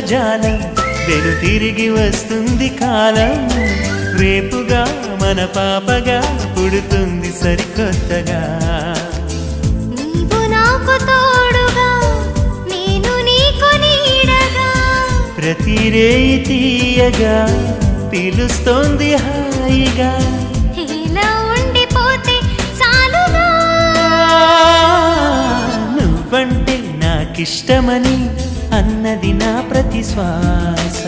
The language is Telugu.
జాలం వెను తిరిగి వస్తుంది కాలం. రేపుగా మన పాపగా పుడుతుంది సరికొత్తగా. నీవు నాకు తోడుగా నేను నీకు నీడగా. ప్రతి రేయి తీయగా పిలుస్తోంది హాయిగా. ఇలా ఉండిపోతే చాలుగా. నువ్వంటే నాకిష్టమని అన్నది నా ప్రతి శ్వాస.